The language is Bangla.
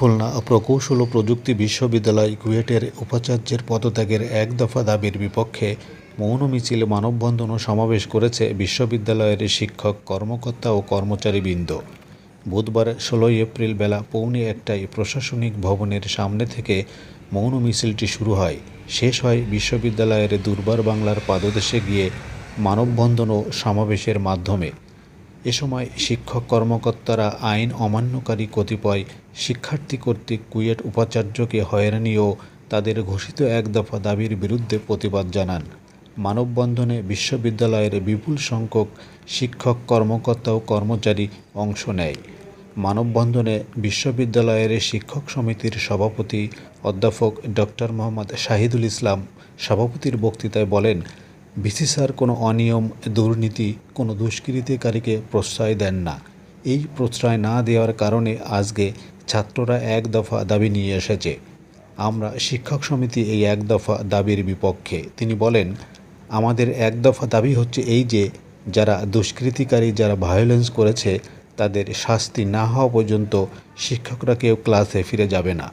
খুলনা প্রকৌশল ও প্রযুক্তি বিশ্ববিদ্যালয় কুয়েটের উপাচার্যের পদত্যাগের এক দফা দাবির বিপক্ষে মৌন মিছিল মানববন্ধন ও সমাবেশ করেছে বিশ্ববিদ্যালয়ের শিক্ষক, কর্মকর্তা ও কর্মচারীবৃন্দ। বুধবার ষোলোই এপ্রিল বেলা পৌনে একটায় প্রশাসনিক ভবনের সামনে থেকে মৌন মিছিলটি শুরু হয়। শেষ হয় বিশ্ববিদ্যালয়ের দুর্বার বাংলার পাদদেশে গিয়ে মানববন্ধন ও সমাবেশের মাধ্যমে। এ সময় শিক্ষক কর্মকর্তারা আইন অমান্যকারী কতিপয় শিক্ষার্থী কর্তৃক কুয়েট উপাচার্যকে হয়রানি ও তাদের ঘোষিত এক দফা দাবির বিরুদ্ধে প্রতিবাদ জানান। মানববন্ধনে বিশ্ববিদ্যালয়ের বিপুল সংখ্যক শিক্ষক কর্মকর্তা ও কর্মচারী অংশ নেয়। মানববন্ধনে বিশ্ববিদ্যালয়ের শিক্ষক সমিতির সভাপতি অধ্যাপক ডক্টর মোহাম্মদ শাহিদুল ইসলাম সভাপতির বক্তৃতায় বলেন ভিসি স্যার কোনো অনিয়ম, দুর্নীতি, কোনো দুষ্কৃতিকারীকে প্রশ্রয় দেন না। এই প্রশ্রয় না দেওয়ার কারণে আজকে ছাত্ররা এক দফা দাবি নিয়ে এসেছে। আমরা শিক্ষক সমিতি এই এক দফা দাবির বিপক্ষে। তিনি বলেন, আমাদের এক দফা দাবি হচ্ছে এই যে, যারা দুষ্কৃতিকারী, যারা ভায়োলেন্স করেছে, তাদের শাস্তি না হওয়া পর্যন্ত শিক্ষকরা কেউ ক্লাসে ফিরে যাবে না।